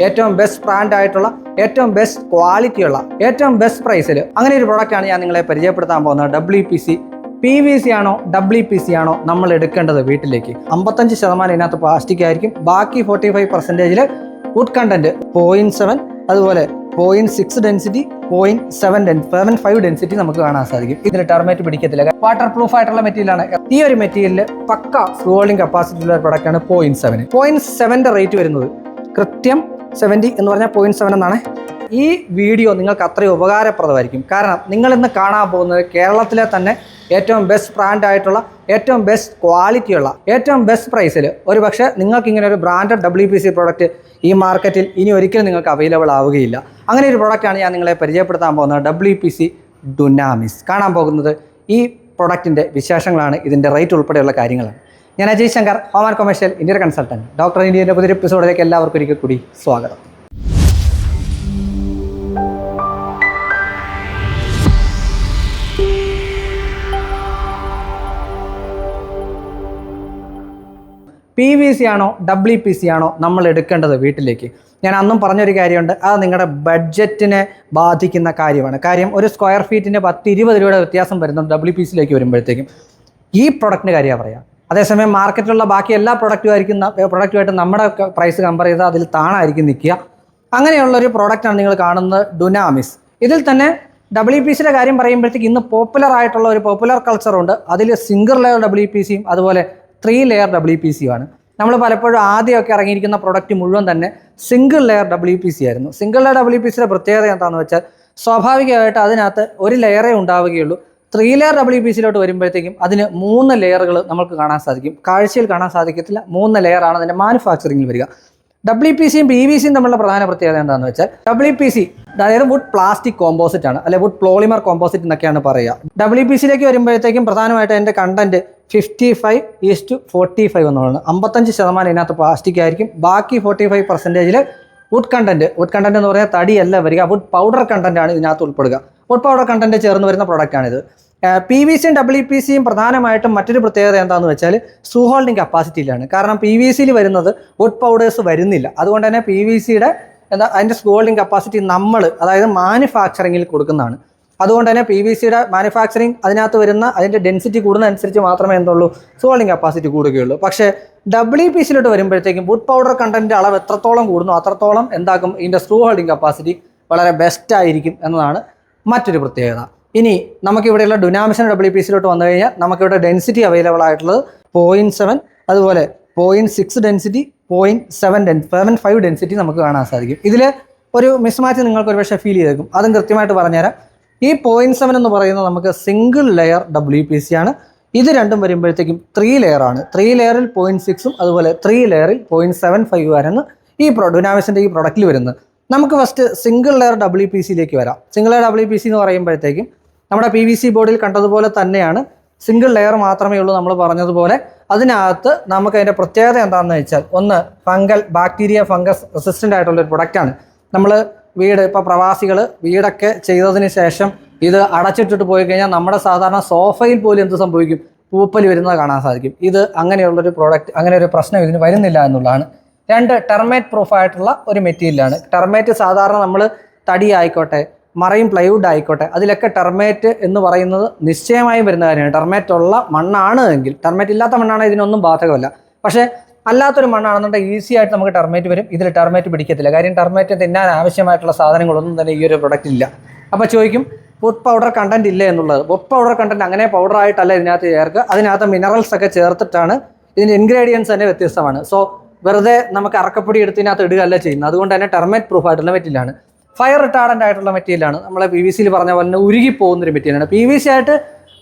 ഏറ്റവും best brand ആയിട്ടുള്ള ഏറ്റവും ബെസ്റ്റ് ക്വാളിറ്റി ഉള്ള ഏറ്റവും ബെസ്റ്റ് പ്രൈസിൽ അങ്ങനെ ഒരു പ്രൊഡക്റ്റാണ് ഞാൻ നിങ്ങളെ പരിചയപ്പെടുത്താൻ പോകുന്നത്. W P C P V C ആണോ ഡബ്ല്യു പി സി ആണോ നമ്മൾ എടുക്കേണ്ടത് വീട്ടിലേക്ക്? അമ്പത്തഞ്ച് ശതമാനം ഇതിനകത്ത് പ്ലാസ്റ്റിക് ആയിരിക്കും. ബാക്കി ഫോർട്ടി ഫൈവ് പെർസെന്റേജിൽ വുഡ് കണ്ടന്റ് പോയിന്റ് സെവൻ അതുപോലെ point six density point seven seven five density നമുക്ക് കാണാൻ സാധിക്കും. ഇതിന് ടെർമേറ്റ് പിടിക്കത്തില്ല. വാട്ടർ പ്രൂഫ് ആയിട്ടുള്ള മെറ്റീരിയലാണ് ഈ ഒരു മെറ്റീരിയലിൽ പക്ക സ്കോളിംഗ് കപ്പാസിറ്റി ഉള്ള പ്രൊഡക്റ്റ് ആണ് പോയിന്റ് സെവൻ പോയിന്റ് സെവന്റെ റേറ്റ് വരുന്നത് കൃത്യം സെവന്റി എന്ന് പറഞ്ഞാൽ പോയിന്റ് സെവൻ എന്നാണ്. ഈ വീഡിയോ നിങ്ങൾക്ക് അത്രയും ഉപകാരപ്രദമായിരിക്കും. കാരണം നിങ്ങൾ ഇന്ന് കാണാൻ പോകുന്നത് കേരളത്തിലെ തന്നെ ഏറ്റവും ബെസ്റ്റ് ബ്രാൻഡ് ആയിട്ടുള്ള ഏറ്റവും ബെസ്റ്റ് ക്വാളിറ്റിയുള്ള ഏറ്റവും ബെസ്റ്റ് പ്രൈസിൽ ഒരു പക്ഷേ നിങ്ങൾക്ക് ഇങ്ങനെ ഒരു branded W P C product ഈ മാർക്കറ്റിൽ ഇനി ഒരിക്കലും നിങ്ങൾക്ക് അവൈലബിൾ ആവുകയില്ല. അങ്ങനെ ഒരു പ്രോഡക്റ്റാണ് ഞാൻ നിങ്ങളെ പരിചയപ്പെടുത്താൻ പോകുന്നത് ഡബ്ല്യു പി സി ഡുനാമിസ് കാണാൻ പോകുന്നത് ഈ പ്രൊഡക്റ്റിന്റെ വിശേഷങ്ങളാണ് ഇതിന്റെ റേറ്റ് ഉൾപ്പെടെയുള്ള കാര്യങ്ങളാണ്. ഞാൻ Ajay Shankar home and commercial Indian consultant doctor ഇന്ത്യന്റെ പുതിയൊരു എപ്പിസോഡിലേക്ക് എല്ലാവർക്കും ഒരിക്കൽ കൂടി സ്വാഗതം. പി വി സി ആണോ ഡബ്ല്യു പി സി ആണോ നമ്മൾ എടുക്കേണ്ടത് വീട്ടിലേക്ക്? ഞാൻ അന്നും പറഞ്ഞൊരു കാര്യമുണ്ട് അത് നിങ്ങളുടെ ബഡ്ജറ്റിനെ ബാധിക്കുന്ന കാര്യമാണ്. കാര്യം ഒരു സ്ക്വയർ ഫീറ്റിന് പത്ത് ഇരുപത് രൂപയുടെ വ്യത്യാസം വരുന്നുണ്ട് ഡബ്ല്യു പി സിയിലേക്ക് വരുമ്പോഴത്തേക്കും. ഈ പ്രൊഡക്റ്റിന്റെ കാര്യമാണ് പറയാം. അതേസമയം മാർക്കറ്റിലുള്ള ബാക്കി എല്ലാ പ്രൊഡക്റ്റുമായിരിക്കും പ്രൊഡക്റ്റുമായിട്ട് നമ്മുടെ പ്രൈസ് കമ്പയർ ചെയ്താൽ അതിൽ താണായിരിക്കും നിൽക്കുക. അങ്ങനെയുള്ളൊരു പ്രോഡക്റ്റാണ് നിങ്ങൾ കാണുന്നത് ഡുനാമിസ് ഇതിൽ തന്നെ ഡബ്ല്യു പി സിയുടെ കാര്യം പറയുമ്പോഴത്തേക്ക് ഇന്ന് പോപ്പുലർ ആയിട്ടുള്ള ഒരു പോപ്പുലർ കൾച്ചറുണ്ട് അതിൽ സിംഗിൾ ലെയർ ഡബ്ല്യു പി സിയും അതുപോലെ ത്രീ ലെയർ ഡബ്ല്യു പി സിയുമാണ് നമ്മൾ പലപ്പോഴും ആദ്യമൊക്കെ ഇറങ്ങിയിരിക്കുന്ന പ്രൊഡക്റ്റ് മുഴുവൻ തന്നെ single layer W P C ആയിരുന്നു. സിംഗിൾ ലെയർ ഡബ്ല്യു പി സിയുടെ പ്രത്യേകത എന്താണെന്ന് വെച്ചാൽ സ്വാഭാവികമായിട്ട് അതിനകത്ത് ഒരു ലെയറേ ഉണ്ടാവുകയുള്ളൂ. ത്രീ ലെയർ ഡബ്ല്യു പി സിയിലോട്ട് വരുമ്പോഴത്തേക്കും അതിന് മൂന്ന് ലെയറുകൾ നമുക്ക് കാണാൻ സാധിക്കും. കാഴ്ചയിൽ കാണാൻ സാധിക്കത്തില്ല. മൂന്ന് ലെയറാണ് അതിന്റെ മാനുഫാക്ചറിങ്ങിൽ വരിക. ഡബ്ല്യു പി സിയും പി വി സിയും തമ്മിലുള്ള പ്രധാന പ്രത്യേകത എന്താണെന്ന് വെച്ചാൽ ഡബ്ല്യു പി സി അതായത് വുഡ് പ്ലാസ്റ്റിക് കോമ്പോസിറ്റ് ആണ്. അല്ലെ വുഡ് പ്ലോളിമർ കോമ്പോസിറ്റ് എന്നൊക്കെയാണ് പറയുക. ഡബ്ല്യു പി സിയിലേക്ക് വരുമ്പോഴത്തേക്കും പ്രധാനമായിട്ട് എന്റെ content fifty five is to forty five എന്നുള്ളതാണ്. അമ്പത്തഞ്ച് ശതമാനം ഇതിനകത്ത് പ്ലാസ്റ്റിക് ആയിരിക്കും. ബാക്കി ഫോർട്ടി ഫൈവ് പെർസെന്റേജിൽ വുഡ് കണ്ടന്റ് വുഡ് കണ്ടന്റ് എന്ന് പറഞ്ഞാൽ തടിയല്ല വരിക. വുഡ് പൗഡർ കണ്ടന്റ് ആണ് ഇതിനകത്ത് ഉൾപ്പെടുക. വുഡ് പൗഡർ കണ്ടന്റ് ചേർന്ന് വരുന്ന പ്രൊഡക്റ്റാണിത് പി വി സിയും ഡബ്ല്യു പി സിയും പ്രധാനമായിട്ടും മറ്റൊരു പ്രത്യേകത എന്താണെന്ന് വെച്ചാൽ സൂ ഹോൾഡിംഗ് കപ്പാസിറ്റിയിലാണ് കാരണം പി വി സിയിൽ വരുന്നത് വുഡ് പൗഡേഴ്സ് വരുന്നില്ല. അതുകൊണ്ട് തന്നെ പി വി സിയുടെ എന്താ അതിന്റെ സൂ ഹോൾഡിംഗ് കപ്പാസിറ്റി നമ്മൾ അതായത് മാനുഫാക്ചറിങ്ങിൽ കൊടുക്കുന്നതാണ്. അതുകൊണ്ട് തന്നെ പി വി സിയുടെ മാനുഫാക്ചറിങ് അതിനകത്ത് വരുന്ന അതിന്റെ ഡെൻസിറ്റി കൂടുന്നതനുസരിച്ച് മാത്രമേ എന്തുള്ളൂ സൂ കപ്പാസിറ്റി കൂടുകയുള്ളൂ. പക്ഷേ ഡബ്ല്യു പി സിയിലോട്ട് വരുമ്പോഴത്തേക്കും വുഡ് പൗഡർ കണ്ടന്റ് അളവ് എത്രത്തോളം കൂടുന്നു അത്രത്തോളം എന്താക്കും ഇതിന്റെ സൂ ഹോൾഡിംഗ് കപ്പാസിറ്റി വളരെ ബെസ്റ്റ് ആയിരിക്കും എന്നതാണ് മറ്റൊരു പ്രത്യേകത. ഇനി നമുക്കിവിടെയുള്ള ഡുനാമിഷൻ ഡബ്ല്യു പി സിയിലോട്ട് വന്നു കഴിഞ്ഞാൽ നമുക്കിവിടെ ഡെൻസിറ്റി അവൈലബിൾ ആയിട്ടുള്ളത് പോയിന്റ് സെവൻ അതുപോലെ point six density point seven Den seven five density നമുക്ക് കാണാൻ സാധിക്കും. ഇതിൽ ഒരു മിസ്മാച്ച് നിങ്ങൾക്ക് ഒരു പക്ഷേ ഫീൽ ചെയ്തേക്കും. അതും കൃത്യമായിട്ട് പറഞ്ഞുതരാം. ഈ പോയിന്റ് സെവൻ എന്ന് പറയുന്നത് നമുക്ക് single layer W P C ആണ്. ഇത് രണ്ടും വരുമ്പോഴത്തേക്കും ത്രീ ലെയർ ആണ്. ത്രീ ലെയറിൽ പോയിന്റ് സിക്സും അതുപോലെ ത്രീ ലെയറിൽ പോയിന്റ് സെവൻ ഫൈവ് ആയിരുന്നു ഈ പ്രൊ ഡുനാമിസിന്റെ ഈ പ്രൊഡക്റ്റിൽ വരുന്നത്. നമുക്ക് first single layer W P സിയിലേക്ക് വരാം. Single layer W P C എന്ന് പറയുമ്പോഴത്തേക്കും നമ്മുടെ പി വി സി ബോർഡിൽ കണ്ടതുപോലെ തന്നെയാണ്. സിംഗിൾ ലെയർ മാത്രമേ ഉള്ളൂ നമ്മൾ പറഞ്ഞതുപോലെ. അതിനകത്ത് നമുക്ക് അതിന്റെ പ്രത്യേകത എന്താണെന്ന് വെച്ചാൽ ഒന്ന് ഫംഗൽ ബാക്ടീരിയ ഫംഗസ് റെസിസ്റ്റന്റ് ആയിട്ടുള്ള ഒരു പ്രൊഡക്റ്റാണ് നമ്മൾ വീട് ഇപ്പോൾ പ്രവാസികൾ വീടൊക്കെ ചെയ്തതിന് ശേഷം ഇത് അടച്ചിട്ടിട്ട് പോയി കഴിഞ്ഞാൽ നമ്മുടെ സാധാരണ സോഫയിൽ പോലും എന്ത് സംഭവിക്കും? പൂപ്പൽ വരുന്നത് കാണാൻ സാധിക്കും. ഇത് അങ്ങനെയുള്ളൊരു പ്രോഡക്റ്റ് അങ്ങനെ ഒരു പ്രശ്നം ഇതിന് വരുന്നില്ല എന്നുള്ളതാണ്. രണ്ട് ടെർമേറ്റ് പ്രൂഫ് ആയിട്ടുള്ള ഒരു മെറ്റീരിയലാണ് ടെർമേറ്റ് സാധാരണ നമ്മൾ തടി ആയിക്കോട്ടെ മറയും പ്ലൈവുഡ് ആയിക്കോട്ടെ. അതിലൊക്കെ ടെർമേറ്റ് എന്ന് പറയുന്നത് നിശ്ചയമായും വരുന്ന കാര്യമാണ്. ടെർമേറ്റ് ഉള്ള മണ്ണാണ് എങ്കിൽ ടെർമേറ്റ് ഇല്ലാത്ത മണ്ണാണ് ഇതിനൊന്നും ബാധകമല്ല. പക്ഷേ അല്ലാത്തൊരു മണ്ണാണെന്നുണ്ടെങ്കിൽ ഈസി ആയിട്ട് നമുക്ക് ടെർമേറ്റ് വരും. ഇതിൽ ടെർമേറ്റ് പിടിക്കത്തില്ല. കാര്യം ടെർമേറ്റ് തിന്നാൻ ആവശ്യമായിട്ടുള്ള സാധനങ്ങളൊന്നും തന്നെ ഈ ഒരു പ്രൊഡക്റ്റ് ഇല്ല. അപ്പോൾ ചോദിക്കും വുഡ് പൗഡർ കണ്ടന്റ് ഇല്ല എന്നുള്ളത്? വുഡ് പൗഡർ കണ്ടന്റ് അങ്ങനെ പൗഡർ ആയിട്ടല്ല ഇതിനകത്ത് ചേർക്കുക. അതിനകത്ത് മിനറൽസ് ഒക്കെ ചേർത്തിട്ടാണ് ഇതിന്റെ ഇൻഗ്രീഡിയൻസ് തന്നെ വ്യത്യസ്തമാണ്. സോ വെറുതെ നമുക്ക് അറക്കപ്പൊടി എടുത്തതിനകത്ത് ഇടുകയല്ല ചെയ്യുന്നത്. അതുകൊണ്ട് തന്നെ ടെർമേറ്റ് പ്രൂഫ് ആയിട്ടുള്ള മെറ്റീരിയലാണ് ഫയർ റിട്ടാർഡന്റ് ആയിട്ടുള്ള മെറ്റീരിയലാണ് നമ്മളെ പി വി സിയിൽ പറഞ്ഞ പോലെ തന്നെ ഉരുകി പോകുന്നൊരു മെറ്റീരിയലാണ് പി വി സി ആയിട്ട്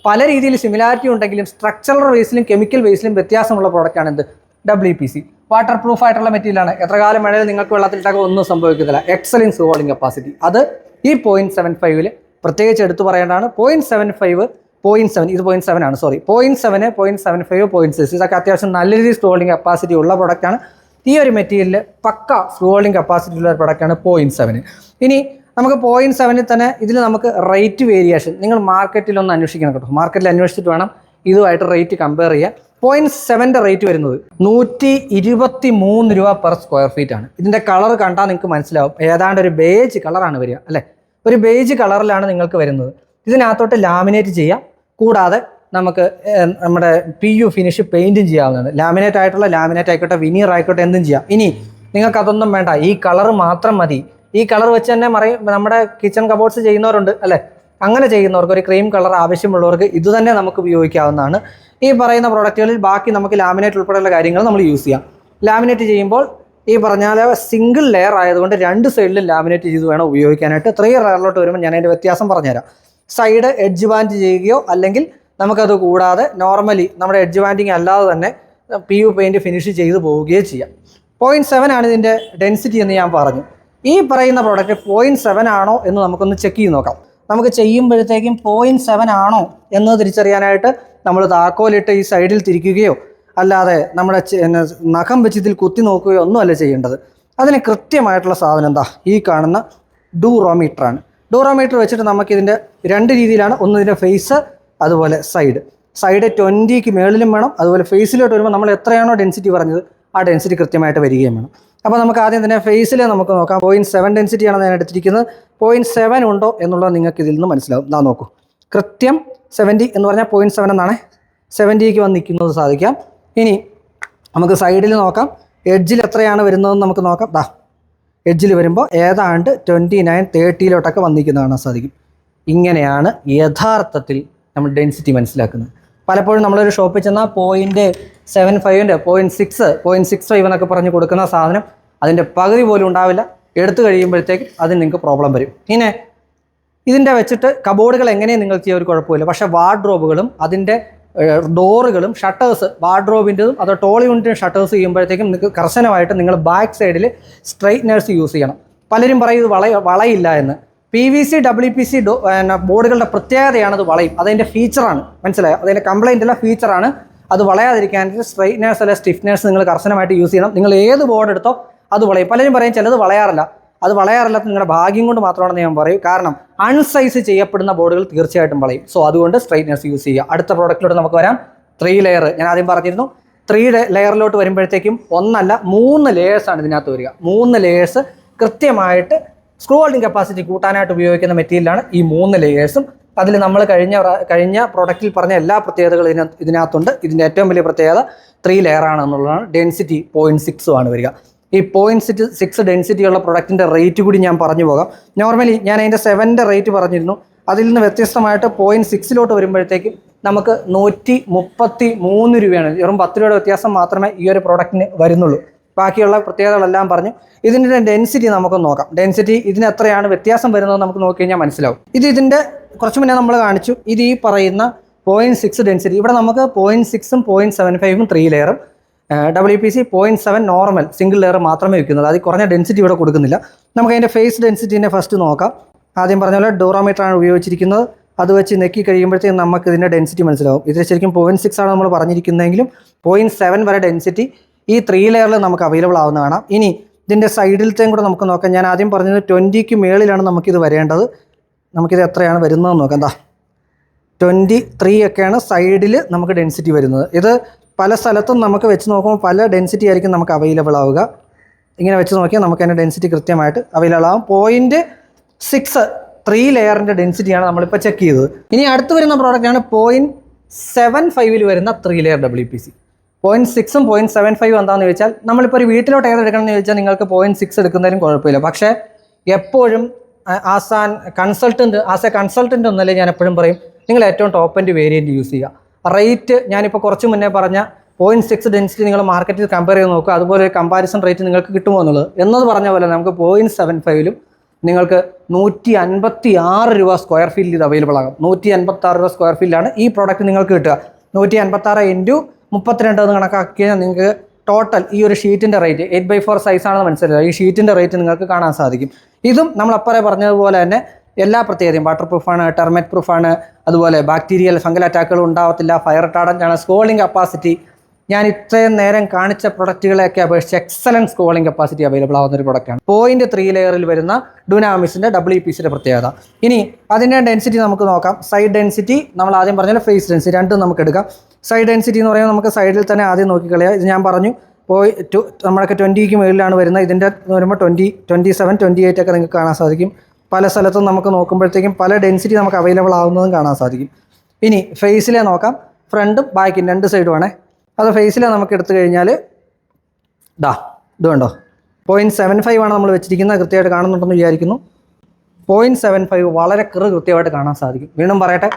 പല രീതിയിൽ സിമിലാരിറ്റി ഉണ്ടെങ്കിലും സ്ട്രക്ചറൽ വേസിലും കെമിക്കൽ വേസിലും വ്യത്യാസമുള്ള പ്രോഡക്റ്റാണ് എന്ത്? W P C waterproof ആയിട്ടുള്ള മെറ്റീരിയലാണ് എത്ര കാലം വേണേലും നിങ്ങൾക്ക് വെള്ളത്തിലിട്ടൊക്കെ ഒന്നും സംഭവിക്കത്തില്ല. എക്സലൻസ് ഹോളിംഗ് കപ്പാസിറ്റി അത് ഈ പോയിന്റ് സെവൻ ഫൈവിൽ പ്രത്യേകിച്ച് എടുത്തു പറയേണ്ടതാണ്. Point seven five point seven ഇത് പോയിന്റ് സെവൻ ആണ് sorry point seven point seven five point six ഇതൊക്കെ അത്യാവശ്യം നല്ല രീതിയിൽ സ്റ്റോളിംഗ് കപ്പാസിറ്റി ഉള്ള പ്രൊഡക്റ്റാണ് ഈ ഒരു മെറ്റീരിയലിൽ പക്ക ഹോളിംഗ് കപ്പാസിറ്റി ഉള്ള പ്രൊഡക്റ്റാണ് പോയിന്റ് സെവന് ഇനി നമുക്ക് പോയിന്റ് സെവനിൽ തന്നെ ഇതിൽ നമുക്ക് റേറ്റ് വേരിയേഷൻ നിങ്ങൾ മാർക്കറ്റിൽ ഒന്ന് അന്വേഷിക്കണം കേട്ടോ. മാർക്കറ്റിൽ അന്വേഷിച്ചിട്ട് വേണം ഇതുമായിട്ട് റേറ്റ് കമ്പയർ ചെയ്യുക പോയിന്റ് സെവന്റെ റേറ്റ് വരുന്നത് നൂറ്റി ഇരുപത്തി മൂന്ന് രൂപ പെർ സ്ക്വയർ ഫീറ്റ് ആണ്. ഇതിന്റെ കളർ കണ്ടാൽ നിങ്ങൾക്ക് മനസ്സിലാവും. ഏതാണ്ട് ഒരു ബേജ് കളറാണ് വരിക അല്ലേ? ഒരു ബേജ് കളറിലാണ് നിങ്ങൾക്ക് വരുന്നത്. ഇതിനകത്തോട്ട് ലാമിനേറ്റ് ചെയ്യാം. കൂടാതെ നമുക്ക് നമ്മുടെ പി യു ഫിനിഷ് പെയിന്റും ചെയ്യാവുന്നതാണ്. ലാമിനേറ്റ് ആയിട്ടുള്ള ലാമിനേറ്റ് ആയിക്കോട്ടെ വിനീർ ആയിക്കോട്ടെ എന്തും ചെയ്യാം. ഇനി നിങ്ങൾക്ക് അതൊന്നും വേണ്ട. ഈ കളർ മാത്രം മതി. ഈ കളർ വെച്ച് തന്നെ മറിയും. നമ്മുടെ കിച്ചൺ കബോർഡ്സ് ചെയ്യുന്നവരുണ്ട് അല്ലേ? അങ്ങനെ ചെയ്യുന്നവർക്ക് ഒരു ക്രീം കളർ ആവശ്യമുള്ളവർക്ക് ഇത് തന്നെ നമുക്ക് ഉപയോഗിക്കാവുന്നതാണ്. ഈ പറയുന്ന പ്രോഡക്റ്റുകളിൽ ബാക്കി നമുക്ക് ലാമിനേറ്റ് ഉൾപ്പെടെയുള്ള കാര്യങ്ങൾ നമ്മൾ യൂസ് ചെയ്യാം. ലാമിനേറ്റ് ചെയ്യുമ്പോൾ ഈ പറഞ്ഞാൽ സിംഗിൾ ലെയർ ആയതുകൊണ്ട് രണ്ട് സൈഡിലും ലാമിനേറ്റ് ചെയ്ത് വേണം ഉപയോഗിക്കാനായിട്ട്. ത്രീ ലെയറിലോട്ട് വരുമ്പോൾ ഞാൻ അതിന്റെ വ്യത്യാസം പറഞ്ഞുതരാം. സൈഡ് എഡ്ജ് ബാൻഡ് ചെയ്യുകയോ അല്ലെങ്കിൽ നമുക്കത് കൂടാതെ നോർമലി നമ്മുടെ എഡ്ജ് ബാൻഡിങ് അല്ലാതെ തന്നെ പി യു പെയിന്റ് ഫിനിഷ് ചെയ്ത് പോവുകയും ചെയ്യാം. പോയിന്റ് സെവൻ ആണ് ഇതിന്റെ ഡെൻസിറ്റി എന്ന് ഞാൻ പറഞ്ഞു. ഈ പറയുന്ന പ്രോഡക്റ്റ് പോയിന്റ് സെവൻ ആണോ എന്ന് നമുക്കൊന്ന് ചെക്ക് ചെയ്ത് നോക്കാം. നമുക്ക് ചെയ്യുമ്പോഴത്തേക്കും പോയിന്റ് സെവൻ ആണോ എന്ന് തിരിച്ചറിയാനായിട്ട് നമ്മൾ താക്കോലിട്ട് ഈ സൈഡിൽ തിരിക്കുകയോ അല്ലാതെ നമ്മുടെ നഖം വെച്ച് ഇതിൽ കുത്തി നോക്കുകയോ ഒന്നുമല്ല ചെയ്യേണ്ടത്. അതിന് കൃത്യമായിട്ടുള്ള സാധനം എന്താ? ഈ കാണുന്ന ഡൂറോമീറ്ററാണ്. ഡൂറോമീറ്റർ വെച്ചിട്ട് നമുക്കിതിന്റെ രണ്ട് രീതിയിലാണ്. ഒന്ന് ഇതിന്റെ ഫേസ് അതുപോലെ സൈഡ് സൈഡ് ട്വന്റിക്ക് മേളിലും വേണം അതുപോലെ ഫേസിലോട്ട് വരുമ്പോൾ നമ്മൾ എത്രയാണോ ഡെൻസിറ്റി പറഞ്ഞത് ആ ഡെൻസിറ്റി കൃത്യമായിട്ട് വരികയും വേണം. അപ്പോൾ നമുക്ക് ആദ്യം തന്നെ ഫേസിൽ നമുക്ക് നോക്കാം. പോയിന്റ് സെവൻ ഡെൻസിറ്റിയാണ് ഞാൻ എടുത്തിരിക്കുന്നത്. പോയിന്റ് സെവൻ ഉണ്ടോ എന്നുള്ളത് നിങ്ങൾക്ക് ഇതിൽ നിന്ന് മനസ്സിലാവും. നാ നോക്കൂ. കൃത്യം സെവന്റി എന്ന് പറഞ്ഞാൽ പോയിന്റ് സെവൻ എന്നാണ്. സെവന്റിക്ക് വന്ന് നിൽക്കുന്നത് സാധിക്കാം. ഇനി നമുക്ക് സൈഡിൽ നോക്കാം. എഡ്ജിൽ എത്രയാണ് വരുന്നതെന്ന് നമുക്ക് നോക്കാം. ദാ. എഡ്ജിൽ വരുമ്പോൾ ഏതാണ്ട് ട്വന്റി നയൻ തേർട്ടിയിലോട്ടൊക്കെ വന്നിരിക്കുന്നതാണ് സാധിക്കും. ഇങ്ങനെയാണ് യഥാർത്ഥത്തിൽ നമ്മൾ ഡെൻസിറ്റി മനസ്സിലാക്കുന്നത് പലപ്പോഴും നമ്മളൊരു ഷോപ്പിൽ ചെന്നാൽ point seven ഫൈവിന്റെ point six point six five എന്നൊക്കെ പറഞ്ഞ് കൊടുക്കുന്ന സാധനം അതിന്റെ പകുതി പോലും ഉണ്ടാവില്ല. എടുത്തു കഴിയുമ്പോഴത്തേക്ക് അതിന് നിങ്ങൾക്ക് പ്രോബ്ലം വരും. ഇനി ഇതിന്റെ വെച്ചിട്ട് കബോർഡുകൾ എങ്ങനെയും നിങ്ങൾക്ക് ചെയ്യാൻ ഒരു കുഴപ്പമില്ല. പക്ഷേ വാർഡ്രോബുകളും അതിന്റെ ഡോറുകളും ഷട്ടേഴ്സ് വാർഡ്രോബിന്റെതും അതോ ടോൾ യൂണിറ്റിന്റെ ഷട്ടേഴ്സ് ചെയ്യുമ്പോഴത്തേക്കും നിങ്ങൾക്ക് കർശനമായിട്ട് നിങ്ങൾ ബാക്ക് സൈഡിൽ സ്ട്രൈറ്റ്നേഴ്സ് യൂസ് ചെയ്യണം. പലരും പറയും ഇത് വള വളയില്ല എന്ന്. P V C W P C ബോർഡുകളുടെ പ്രത്യേകതയാണ് അത് വളയും. അതിന്റെ ഫീച്ചറാണ് മനസ്സിലായോ? അതിന്റെ കംപ്ലൈന്റ് അല്ല ഫീച്ചറാണ് അത് വളയാതിരിക്കാൻ സ്ട്രൈറ്റ്നേഴ്സ് അല്ല സ്റ്റിഫ്നേഴ്സ് നിങ്ങൾ കർശനമായിട്ട് യൂസ് ചെയ്യണം. നിങ്ങൾ ഏത് ബോർഡ് എടുത്തോ അത് വളയും. പലരും പറയും ചിലത് വളയാറില്ല. അത് വളയാറില്ലാത്ത നിങ്ങളുടെ ഭാഗ്യം കൊണ്ട് മാത്രമാണെന്ന് ഞാൻ പറയും. കാരണം അൺസൈസ് ചെയ്യപ്പെടുന്ന ബോർഡുകൾ തീർച്ചയായിട്ടും വളയും. സോ അതുകൊണ്ട് സ്ട്രൈറ്റ്നേഴ്സ് യൂസ് ചെയ്യുക. അടുത്ത പ്രോഡക്റ്റിലോട്ട് നമുക്ക് വരാം. ത്രീ ലെയർ ഞാൻ ആദ്യം പറഞ്ഞിരുന്നു. ത്രീ ലെയറിലോട്ട് വരുമ്പോഴത്തേക്കും ഒന്നല്ല മൂന്ന് ലേയേഴ്സാണ് ഇതിനകത്ത് വരിക. മൂന്ന് ലെയേഴ്സ് കൃത്യമായിട്ട് സ്ക്രൂ ഹോൾഡിംഗ് കപ്പാസിറ്റി കൂട്ടാനായിട്ട് ഉപയോഗിക്കുന്ന മെറ്റീരിയലാണ് ഈ മൂന്ന് ലേയേഴ്സും അതിൽ നമ്മൾ കഴിഞ്ഞ കഴിഞ്ഞ പ്രോഡക്റ്റിൽ പറഞ്ഞ എല്ലാ പ്രത്യേകതകളും ഇതിനകത്ത് ഇതിനകത്തുണ്ട്. ഇതിന്റെ ഏറ്റവും വലിയ പ്രത്യേകത ത്രീ ലെയർ ആണ് എന്നുള്ളതാണ്. ഡെൻസിറ്റി പോയിന്റ് സിക്സും ആണ് വരിക. ഈ പോയിന്റ് സിറ്റ് സിക്സ് ഡെൻസിറ്റി ഉള്ള പ്രൊഡക്റ്റിന്റെ റേറ്റ് കൂടി ഞാൻ പറഞ്ഞു പോകാം. നോർമലി ഞാൻ അതിന്റെ സെവന്റെ റേറ്റ് പറഞ്ഞിരുന്നു. അതിൽ നിന്ന് വ്യത്യസ്തമായിട്ട് പോയിന്റ് സിക്സിലോട്ട് വരുമ്പോഴത്തേക്കും നമുക്ക് നൂറ്റി മുപ്പത്തി മൂന്ന് രൂപയാണ്. വെറും പത്ത് രൂപയുടെ വ്യത്യാസം മാത്രമേ ഈ ഒരു പ്രോഡക്റ്റിന് വരുന്നുള്ളൂ. ബാക്കിയുള്ള പ്രത്യേകതകളെല്ലാം പറഞ്ഞു. ഇതിന്റെ ഡെൻസിറ്റി നമുക്ക് നോക്കാം. ഡെൻസിറ്റി ഇതിന് എത്രയാണ്? വ്യത്യാസം വരുന്നത് നമുക്ക് നോക്കി കഴിഞ്ഞാൽ മനസ്സിലാവും. ഇത് ഇതിന്റെ കുറച്ച് മുന്നേ നമ്മൾ കാണിച്ചു. ഇത് ഈ പറയുന്ന പോയിന്റ് സിക്സ് ഡെൻസിറ്റി ഇവിടെ നമുക്ക് പോയിന്റ് സിക്സും പോയിന്റ് സെവൻ ഫൈവും ത്രീ ലെയറും W P C point seven normal single layer മാത്രമേ വയ്ക്കുന്നുള്ളൂ അത് കുറഞ്ഞ ഡെൻസിറ്റി ഇവിടെ കൊടുക്കുന്നില്ല. നമുക്ക് അതിന്റെ ഫേസ് ഡെൻസിറ്റിനെ ഫസ്റ്റ് നോക്കാം. ആദ്യം പറഞ്ഞ പോലെ ഡോറോമീറ്റർ ആണ് ഉപയോഗിച്ചിരിക്കുന്നത്. അത് വെച്ച് നെക്കി കഴിയുമ്പോഴത്തേക്കും നമുക്ക് ഇതിന്റെ ഡെൻസിറ്റി മനസ്സിലാവും. ഇത് ശരിക്കും പോയിന്റ് സിക്സ് ആണ് നമ്മൾ പറഞ്ഞിരിക്കുന്നതെങ്കിലും പോയിന്റ് സെവൻ വരെ ഡെൻസിറ്റി ഈ ത്രീ ലെയറിൽ നമുക്ക് അവൈലബിൾ ആവുന്ന കാണാം. ഇനി ഇതിന്റെ സൈഡിലത്തെയും കൂടെ നമുക്ക് നോക്കാം. ഞാൻ ആദ്യം പറഞ്ഞത് ട്വന്റിക്ക് മേളിലാണ് നമുക്കിത് വരേണ്ടത്. നമുക്കിത് എത്രയാണ് വരുന്നതെന്ന് നോക്കാം എന്താ ട്വന്റി ത്രീ ഒക്കെയാണ് സൈഡിൽ നമുക്ക് ഡെൻസിറ്റി വരുന്നത്. ഇത് പല സ്ഥലത്തും നമുക്ക് വെച്ച് നോക്കുമ്പോൾ പല ഡെൻസിറ്റി ആയിരിക്കും നമുക്ക് അവൈലബിൾ ആവുക. ഇങ്ങനെ വെച്ച് നോക്കിയാൽ നമുക്ക് അതിന്റെ ഡെൻസിറ്റി കൃത്യമായിട്ട് അവൈലബിൾ ആവും. പോയിന്റ് സിക്സ് ത്രീ ലെയറിന്റെ ഡെൻസിറ്റിയാണ് നമ്മളിപ്പോൾ ചെക്ക് ചെയ്തത്. ഇനി അടുത്ത് വരുന്ന പ്രോഡക്റ്റാണ് പോയിന്റ് സെവൻ ഫൈവിൽ വരുന്ന three layer W P C point സിക്സും പോയിന്റ് സെവൻ ഫൈവ് എന്താണെന്ന് ചോദിച്ചാൽ നമ്മളിപ്പോൾ ഒരു വീട്ടിലോട്ട് ഏത് എടുക്കണമെന്ന് ചോദിച്ചാൽ നിങ്ങൾക്ക് പോയിന്റ് സിക്സ് എടുക്കുന്നതിനും കുഴപ്പമില്ല. പക്ഷേ എപ്പോഴും as an consultant as a consultant ഒന്നല്ലേ ഞാൻ എപ്പോഴും പറയും നിങ്ങൾ ഏറ്റവും ടോപ്പ് ആൻഡ് വേരിയന്റ് യൂസ് ചെയ്യുക. റേറ്റ് ഞാനിപ്പോൾ കുറച്ച് മുന്നേ പറഞ്ഞ പോയിന്റ് സിക്സ് ഡെൻസിറ്റി നിങ്ങൾ മാർക്കറ്റിൽ കമ്പയർ ചെയ്ത് നോക്കുക അതുപോലെ ഒരു കമ്പാരിസൺ റേറ്റ് നിങ്ങൾക്ക് കിട്ടുമോ എന്നുള്ളത്. എന്നത് പറഞ്ഞ പോലെ നമുക്ക് പോയിന്റ് സെവൻ ഫൈവിലും നിങ്ങൾക്ക് നൂറ്റി അൻപത്തി ആറ് രൂപ സ്ക്വയർ ഫീറ്റിൽ ഇത് അവൈലബിൾ ആകും. നൂറ്റി അൻപത്തി ആറ് രൂപ സ്ക്വയർ ഫീറ്റിലാണ് ഈ പ്രോഡക്റ്റ് നിങ്ങൾക്ക് കിട്ടുക. നൂറ്റി അൻപത്തി ആറ് ഇന്റു മുപ്പത്തിരണ്ട് എന്ന് കണക്കാക്കി കഴിഞ്ഞാൽ നിങ്ങൾക്ക് ടോട്ടൽ ഈ ഒരു ഷീറ്റിന്റെ റേറ്റ് എയ്റ്റ് ബൈ ഫോർ സൈസാണെന്ന് മനസ്സിലായി. ഈ ഷീറ്റിന്റെ റേറ്റ് നിങ്ങൾക്ക് കാണാൻ സാധിക്കും. ഇതും നമ്മൾ അപ്പറേ പറഞ്ഞതുപോലെ തന്നെ എല്ലാ പ്രത്യേകതയും വാട്ടർ പ്രൂഫാണ് ടെർമെറ്റ് പ്രൂഫാണ് അതുപോലെ ബാക്ടീരിയൽ ഫംഗൽ അറ്റാക്കുകൾ ഉണ്ടാവത്തില്ല ഫയർ റിട്ടാർഡന്റ് ആണ് സ്കോളിംഗ് കപ്പാസിറ്റി ഞാൻ ഇത്രയും നേരം കാണിച്ച പ്രൊഡക്റ്റുകളെയൊക്കെ അപേക്ഷിച്ച് എക്സലൻസ് കോളിംഗ് കപ്പാസിറ്റി അവൈലബിൾ ആവുന്ന ഒരു പ്രൊഡക്റ്റാണ് പോയിന്റ് ത്രീ ലെയറിൽ വരുന്ന ഡുനാമിസിന്റെ ഡബ്ല്യു പി സിയുടെ പ്രത്യേകത. ഇനി അതിന്റെ ഡെൻസിറ്റി നമുക്ക് നോക്കാം. സൈഡ് ഡെൻസിറ്റി നമ്മൾ ആദ്യം പറഞ്ഞാൽ ഫേസ് ഡെൻസിറ്റി രണ്ടും നമുക്ക് എടുക്കാം. സൈഡ് ഡെൻസിറ്റി എന്ന് പറയുമ്പോൾ നമുക്ക് സൈഡിൽ തന്നെ ആദ്യം നോക്കിക്കളയാം. ഇത് ഞാൻ പറഞ്ഞു പോയി ടു നമ്മളൊക്കെ ട്വന്റിക്ക് മുകളിലാണ് വരുന്നത്. ഇതിന്റെ എന്ന് പറയുമ്പോൾ twenty twenty seven twenty eight ഒക്കെ നിങ്ങൾക്ക് കാണാൻ സാധിക്കും. പല സ്ഥലത്തും നമുക്ക് നോക്കുമ്പോഴത്തേക്കും പല ഡെൻസിറ്റി നമുക്ക് അവൈലബിൾ ആവുന്നതും കാണാൻ സാധിക്കും. ഇനി ഫേസിലെ നോക്കാം. ഫ്രണ്ടും ബാക്കും രണ്ട് സൈഡുമാണേ അത് ഫേസിലെ നമുക്ക് എടുത്തു കഴിഞ്ഞാൽ ഡാ ഇത് വേണ്ടോ പോയിന്റ് സെവൻ ഫൈവ് ആണ് നമ്മൾ വെച്ചിരിക്കുന്നത്. കൃത്യമായിട്ട് കാണുന്നുണ്ടെന്ന് വിചാരിക്കുന്നു. പോയിന്റ് സെവൻ ഫൈവ് വളരെ കൃ കൃത്യമായിട്ട് കാണാൻ സാധിക്കും. വീണ്ടും പറയട്ടെ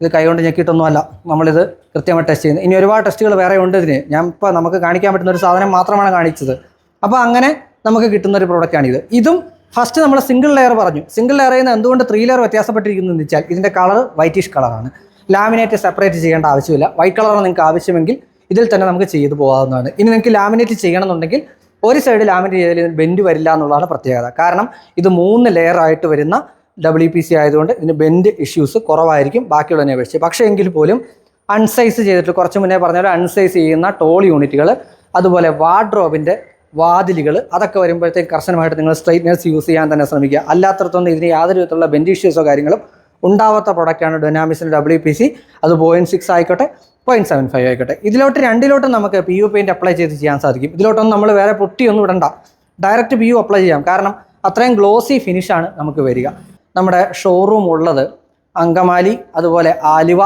ഇത് കൈകൊണ്ട് ഞെക്കിയിട്ടൊന്നുമല്ല. നമ്മളിത് കൃത്യമായിട്ട് ടെസ്റ്റ് ചെയ്യുന്നത് ഇനി ഒരുപാട് ടെസ്റ്റുകൾ വേറെ ഉണ്ട് ഇതിന്. ഞാൻ ഇപ്പോൾ നമുക്ക് കാണിക്കാൻ പറ്റുന്ന ഒരു സാധനം മാത്രമാണ് കാണിച്ചത്. അപ്പോൾ അങ്ങനെ നമുക്ക് കിട്ടുന്ന ഒരു പ്രോഡക്റ്റാണിത് ഇതും ഫസ്റ്റ് നമ്മൾ സിംഗിൾ ലെയർ പറഞ്ഞു. സിംഗിൾ ലെയറിൽ നിന്ന് എന്തുകൊണ്ട് ത്രീ ലെയർ വ്യത്യാസപ്പെട്ടിരിക്കുന്നു എന്ന് വെച്ചാൽ ഇതിന്റെ കളർ വൈറ്റിഷ് കളറാണ് ലാമിനേറ്റ് സെപ്പറേറ്റ് ചെയ്യേണ്ട ആവശ്യമില്ല. വൈറ്റ് കളറാണ് നിങ്ങൾക്ക് ആവശ്യമെങ്കിൽ ഇതിൽ തന്നെ നമുക്ക് ചെയ്തു പോകാവുന്നതാണ്. ഇനി നിങ്ങൾക്ക് ലാമിനേറ്റ് ചെയ്യണമെന്നുണ്ടെങ്കിൽ ഒരു സൈഡ് ലാമിനേറ്റ് ചെയ്താൽ ബെൻഡ് വരില്ല എന്നുള്ളതാണ് പ്രത്യേകത. കാരണം ഇത് മൂന്ന് ലെയർ ആയിട്ട് വരുന്ന ഡബ്ല്യു പി സി ആയതുകൊണ്ട് ഇതിന് ബെൻഡ് ഇഷ്യൂസ് കുറവായിരിക്കും ബാക്കിയുള്ളതിനെ അപേക്ഷിച്ച്. പക്ഷേ എങ്കിൽ പോലും അൺസൈസ് ചെയ്തിട്ട് കുറച്ച് മുന്നേ പറഞ്ഞ പോലെ അൺസൈസ് ചെയ്യുന്ന ടോൾ യൂണിറ്റുകൾ അതുപോലെ വാർഡ്രോബിന്റെ വാതിലുകൾ അതൊക്കെ വരുമ്പോഴത്തേക്ക് കർശനമായിട്ട് നിങ്ങൾ സ്ട്രൈറ്റ്നേഴ്സ് യൂസ് ചെയ്യാൻ തന്നെ ശ്രമിക്കുക. അല്ലാത്തടത്തൊന്നും ഇതിന് യാതൊരു വിധത്തിലുള്ള ബെൻഡ് ഇഷ്യൂസോ കാര്യങ്ങളും ഉണ്ടാവാത്ത പ്രൊഡക്റ്റാണ് ഡൊനാമിസിന്റെ ഡബ്ല്യു പി സി അത് പോയിന്റ് സിക്സ് ആയിക്കോട്ടെ പോയിന്റ് സെവൻ ഫൈവ് ആയിക്കോട്ടെ. ഇതിലോട്ട് രണ്ടിലോട്ടും നമുക്ക് പി യു പെയിന്റ് അപ്ലൈ ചെയ്ത് ചെയ്യാൻ സാധിക്കും. ഇതിലോട്ടൊന്നും നമ്മൾ വേറെ പൊട്ടിയൊന്നും ഇടണ്ട. ഡയറക്റ്റ് പി യു അപ്ലൈ ചെയ്യാം. കാരണം അത്രയും ഗ്ലോസി ഫിനിഷാണ് നമുക്ക് വരിക. നമ്മുടെ ഷോറൂം ഉള്ളത് അങ്കമാലി അതുപോലെ ആലുവ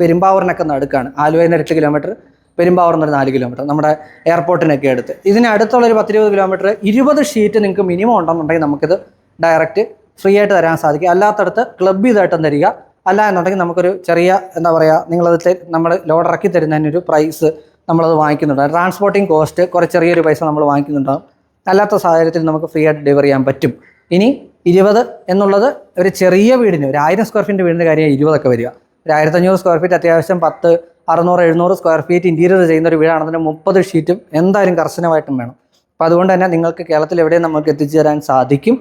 പെരുമ്പാവൂരിനൊക്കെ നടുക്കാണ്. ആലുവയിൽ നിന്ന് എട്ട് കിലോമീറ്റർ പെരുമ്പാവൂർന്ന് നിന്ന് നാല് കിലോമീറ്റർ നമ്മുടെ എയർപോർട്ടിനൊക്കെ അടുത്ത് ഇതിന് അടുത്തുള്ള ഒരു പത്തിരുപത് കിലോമീറ്റർ ഇരുപത് ഷീറ്റ് നിങ്ങൾക്ക് മിനിമം ഉണ്ടെന്നുണ്ടെങ്കിൽ നമുക്കിത് ഡയറക്റ്റ് ഫ്രീ ആയിട്ട് തരാൻ സാധിക്കും. അല്ലാത്തടത്ത് ക്ലബ് ചെയ്തായിട്ടും തരിക. അല്ല എന്നുണ്ടെങ്കിൽ നമുക്കൊരു ചെറിയ എന്താ പറയുക നിങ്ങളത് നമ്മൾ ലോഡ് ഇറക്കി തരുന്നതിനൊരു പ്രൈസ് നമ്മളത് വാങ്ങിക്കുന്നുണ്ട്. ട്രാൻസ്പോർട്ടിങ് കോസ്റ്റ് കുറച്ച് ചെറിയൊരു പൈസ നമ്മൾ വാങ്ങിക്കുന്നുണ്ടാകും അല്ലാത്ത സാഹചര്യത്തിൽ നമുക്ക് ഫ്രീ ആയിട്ട് ഡെലിവർ ചെയ്യാൻ പറ്റും. ഇനി ഇരുപത് എന്നുള്ളത് ഒരു ചെറിയ വീടിന് ഒരു ആയിരം സ്ക്വയർ ഫീറ്റിന്റെ വീടിന്റെ കാര്യം ഇരുപതൊക്കെ വരിക. ഒരു ആയിരത്തഞ്ഞൂറ് സ്ക്വയർ ഫീറ്റ് അത്യാവശ്യം പത്ത് അറുന്നൂറ് എഴുന്നൂറ് സ്ക്വയർ ഫീറ്റ് ഇന്റീരിയർ ചെയ്യുന്ന ഒരു വീടാണെന്നുണ്ടെങ്കിൽ മുപ്പത് ഷീറ്റും എന്തായാലും കർശനമായിട്ടും വേണം. അപ്പോൾ അതുകൊണ്ട് തന്നെ നിങ്ങൾക്ക് കേരളത്തിൽ എവിടെയും നമുക്ക് എത്തിച്ചു തരാൻ സാധിക്കും.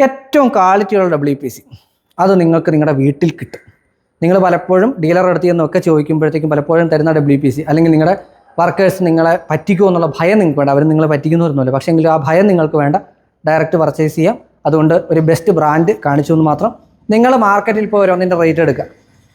ഏറ്റവും ക്വാളിറ്റിയുള്ള ഡബ്ല്യു പി സി അത് നിങ്ങൾക്ക് നിങ്ങളുടെ വീട്ടിൽ കിട്ടും. നിങ്ങൾ പലപ്പോഴും ഡീലർ അടുത്ത് നിന്നൊക്കെ ചോദിക്കുമ്പോഴത്തേക്കും പലപ്പോഴും തരുന്ന ഡബ്ല്യു പി സി അല്ലെങ്കിൽ നിങ്ങളുടെ വർക്കേഴ്സ് നിങ്ങളെ പറ്റിക്കുമോ എന്നുള്ള ഭയം നിങ്ങൾക്ക് വേണ്ട. അവർ നിങ്ങളെ പറ്റിക്കുന്നവരൊന്നുമില്ല. പക്ഷേ എങ്കിലും ആ ഭയം നിങ്ങൾക്ക് വേണ്ട. ഡയറക്റ്റ് പർച്ചേസ് ചെയ്യാം. അതുകൊണ്ട് ഒരു ബെസ്റ്റ് ബ്രാൻഡ് കാണിച്ചു എന്ന് മാത്രം. നിങ്ങൾ മാർക്കറ്റിൽ പോയി ഒന്നിന്റെ റേറ്റ് എടുക്കുക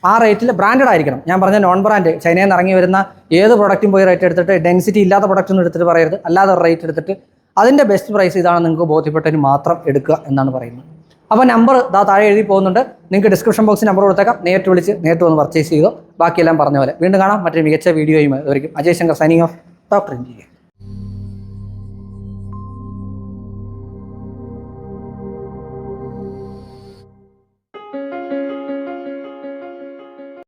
ആ റേറ്റിൽ ബ്രാൻഡഡ് ആയിരിക്കണം. ഞാൻ പറഞ്ഞ നോൺ ബ്രാൻഡ് ചൈനയിൽ നിന്ന് ഇറങ്ങി വരുന്ന ഏത് പ്രൊഡക്റ്റും പോയി റേറ്റ് എടുത്തിട്ട് ഡെൻസിറ്റി ഇല്ലാത്ത പ്രൊഡക്റ്റ് ഒന്നും എടുത്തിട്ട് പറയരുത്. അല്ലാതെ റേറ്റ് എടുത്തിട്ട് അതിന്റെ ബെസ്റ്റ് പ്രൈസ് ഇതാണ് നിങ്ങൾക്ക് ബോധ്യപ്പെട്ടതിന് മാത്രം എടുക്കുക എന്നാണ് പറയുന്നത്. അപ്പോൾ നമ്പർ ദാ താഴെ എഴുതി പോകുന്നുണ്ട്. നിങ്ങൾക്ക് ഡിസ്ക്രിപ്ഷൻ ബോക്സിൽ നമ്പർ കൊടുത്തേക്കാം. നേരിട്ട് വിളിച്ച് നേരിട്ട് വന്ന് പർച്ചേസ് ചെയ്തോ ബാക്കിയെല്ലാം പറഞ്ഞ പോലെ. വീണ്ടും കാണാം. മറ്റൊരു മികച്ച വീഡിയോയും അതായിരിക്കും Ajay Shankar signing off doctor engineer